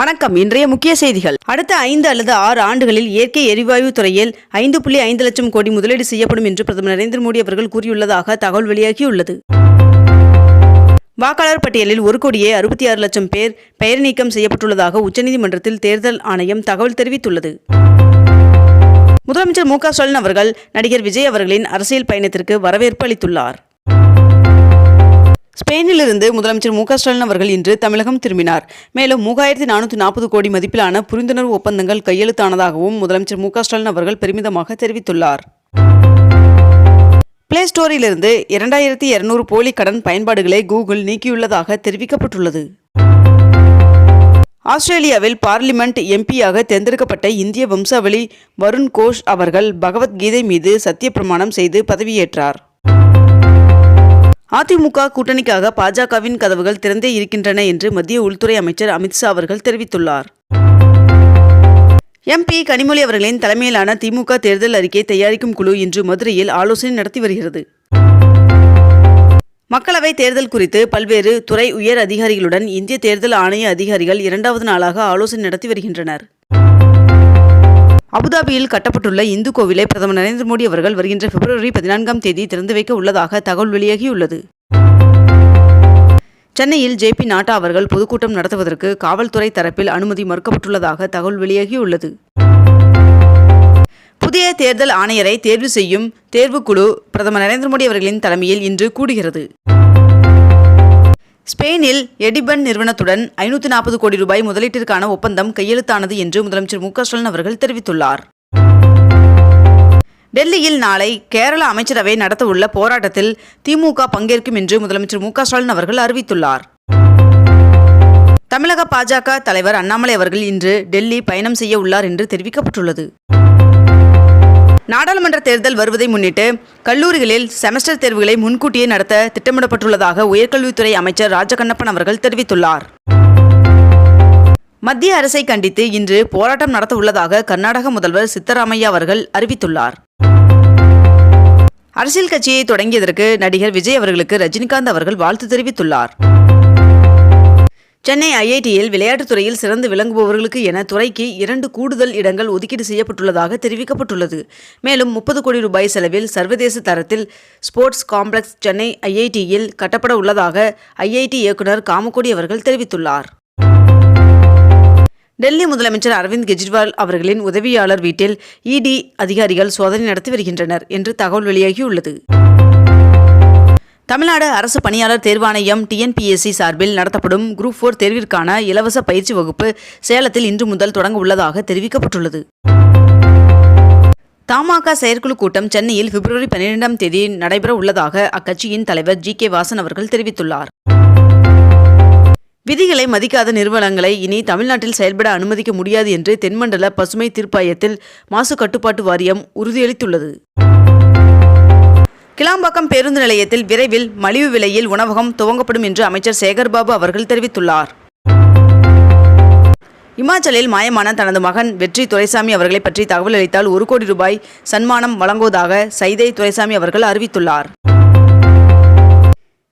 வணக்கம். இன்றைய முக்கிய செய்திகள். அடுத்த ஐந்து அல்லது ஆறு ஆண்டுகளில் இயற்கை எரிவாயு துறையில் ஐந்து புள்ளி ஐந்து லட்சம் கோடி முதலீடு செய்யப்படும் என்று பிரதமர் நரேந்திர மோடி அவர்கள் கூறியுள்ளதாக தகவல் வெளியாகியுள்ளது. வாக்காளர் பட்டியலில் ஒரு கோடியே அறுபத்தி ஆறு லட்சம் பேர் பெயர் நீக்கம் செய்யப்பட்டுள்ளதாக உச்சநீதிமன்றத்தில் தேர்தல் ஆணையம் தகவல் தெரிவித்துள்ளது. முதலமைச்சர் மு க ஸ்டாலின் அவர்கள் நடிகர் விஜய் அவர்களின் அரசியல் பயணத்திற்கு வரவேற்பு அளித்துள்ளார். ஸ்பெயினிலிருந்து முதலமைச்சர் மு க ஸ்டாலின் அவர்கள் இன்று தமிழகம் திரும்பினார். மேலும் மூவாயிரத்தி நானூற்றி நாற்பது கோடி மதிப்பிலான புரிந்துணர்வு ஒப்பந்தங்கள் கையெழுத்தானதாகவும் முதலமைச்சர் மு க ஸ்டாலின் அவர்கள் பெருமிதமாக தெரிவித்துள்ளார். பிளே ஸ்டோரிலிருந்து இரண்டாயிரத்தி இருநூறு போலி கடன் பயன்பாடுகளை கூகுள் நீக்கியுள்ளதாக தெரிவிக்கப்பட்டுள்ளது. ஆஸ்திரேலியாவில் பார்லிமெண்ட் எம்பியாக தேர்ந்தெடுக்கப்பட்ட இந்திய வம்சாவளி வருண் கோஷ் அவர்கள் பகவத்கீதை மீது சத்திய பிரமாணம் செய்து பதவியேற்றார். அதிமுக கூட்டணிக்காக பாஜகவின் கதவுகள் திறந்தே இருக்கின்றன என்று மத்திய உள்துறை அமைச்சர் அமித்ஷா அவர்கள் தெரிவித்துள்ளார். எம்பி கனிமொழி அவர்களின் தலைமையிலான திமுக தேர்தல் அறிக்கை தயாரிக்கும் குழு இன்று மதுரையில் ஆலோசனை நடத்தி வருகிறது. மக்களவை தேர்தல் குறித்து பல்வேறு துறை உயர் அதிகாரிகளுடன் இந்திய தேர்தல் ஆணைய அதிகாரிகள் இரண்டாவது நாளாக ஆலோசனை நடத்தி வருகின்றனர். அபுதாபியில் கட்டப்பட்டுள்ள இந்து கோவிலை பிரதமர் நரேந்திர மோடி அவர்கள் வருகின்ற பிப்ரவரி பதினான்காம் தேதி திறந்து வைக்க உள்ளதாக தகவல் வெளியாகியுள்ளது. சென்னையில் ஜே பி நாட்டா அவர்கள் பொதுக்கூட்டம் நடத்துவதற்கு காவல்துறை தரப்பில் அனுமதி மறுக்கப்பட்டுள்ளதாக தகவல் வெளியாகியுள்ளது. புதிய தேர்தல் ஆணையரை தேர்வு செய்யும் தேர்வுக்குழு பிரதமர் நரேந்திர மோடி அவர்களின் தலைமையில் இன்று கூடுகிறது. ஸ்பெயினில் எடிபன் நிறுவனத்துடன் ஐநூற்றி நாற்பது கோடி ரூபாய் முதலீட்டிற்கான ஒப்பந்தம் கையெழுத்தானது என்று முதலமைச்சர் மு ஸ்டாலின் அவர்கள் தெரிவித்துள்ளார். டெல்லியில் நாளை கேரள அமைச்சரவை நடத்தவுள்ள போராட்டத்தில் திமுக பங்கேற்கும் என்று முதலமைச்சர் மு ஸ்டாலின் அவர்கள் அறிவித்துள்ளார். தமிழக பாஜக தலைவர் அண்ணாமலை அவர்கள் இன்று டெல்லி பயணம் செய்ய உள்ளார் என்று தெரிவிக்கப்பட்டுள்ளது. நாடாளுமன்ற தேர்தல் வருவதை முன்னிட்டு கல்லூரிகளில் செமஸ்டர் தேர்வுகளை முன்கூட்டியே நடத்த திட்டமிடப்பட்டுள்ளதாக உயர்கல்வித்துறை அமைச்சர் ராஜகண்ணப்பன் அவர்கள் தெரிவித்துள்ளார். மத்திய அரசை கண்டித்து இன்று போராட்டம் நடத்த உள்ளதாக கர்நாடக முதல்வர் சித்தராமையா அவர்கள் அறிவித்துள்ளார். அரசியல் கட்சியை தொடங்கியதற்கு நடிகர் விஜய் அவர்களுக்கு ரஜினிகாந்த் அவர்கள் வாழ்த்து தெரிவித்துள்ளார். சென்னை ஐஐடியில் விளையாட்டுத் துறையில் சிறந்து விளங்குபவர்களுக்கு என துறைக்கு இரண்டு கூடுதல் இடங்கள் ஒதுக்கீடு செய்யப்பட்டுள்ளதாக தெரிவிக்கப்பட்டுள்ளது. மேலும் முப்பது கோடி ரூபாய் செலவில் சர்வதேச தரத்தில் ஸ்போர்ட்ஸ் காம்ப்ளெக்ஸ் சென்னை ஐஐடியில் கட்டப்பட உள்ளதாக ஐஐடி இயக்குனர் காமக்கோடி அவர்கள் தெரிவித்துள்ளார். டெல்லி முதலமைச்சர் அரவிந்த் கெஜ்ரிவால் அவர்களின் உதவியாளர் வீட்டில் இடி அதிகாரிகள் சோதனை நடத்தி வருகின்றனர் என்று தகவல் வெளியாகியுள்ளது. தமிழ்நாடு அரசு பணியாளர் தேர்வாணையம் டிஎன்பிஎஸ்சி சார்பில் நடத்தப்படும் குரூப் ஃபோர் தேர்விற்கான இலவச பயிற்சி வகுப்பு சேலத்தில் இன்று முதல் தொடங்க உள்ளதாக தெரிவிக்கப்பட்டுள்ளது. தமாக செயற்குழு கூட்டம் சென்னையில் பிப்ரவரி பன்னிரெண்டாம் தேதி நடைபெற உள்ளதாக அக்கட்சியின் தலைவர் ஜி கே வாசன் அவர்கள் தெரிவித்துள்ளார். விதிகளை மதிக்காத நிறுவனங்களை இனி தமிழ்நாட்டில் செயல்பட அனுமதிக்க முடியாது என்று தென்மண்டல பசுமை தீர்ப்பாயத்தில் மாசு கட்டுப்பாட்டு வாரியம் உறுதியளித்துள்ளது. கிளாம்பாக்கம் பேருந்து நிலையத்தில் விரைவில் மலிவு விலையில் உணவகம் துவங்கப்படும் என்று அமைச்சர் சேகர்பாபு அவர்கள் தெரிவித்துள்ளார். இமாச்சலில் மாயமான தனது மகன் வெற்றி துரைசாமி அவர்களை பற்றி தகவல் அளித்தால் ஒரு கோடி ரூபாய் சன்மானம் வழங்குவதாக சைதை துரைசாமி அவர்கள் அறிவித்துள்ளார்.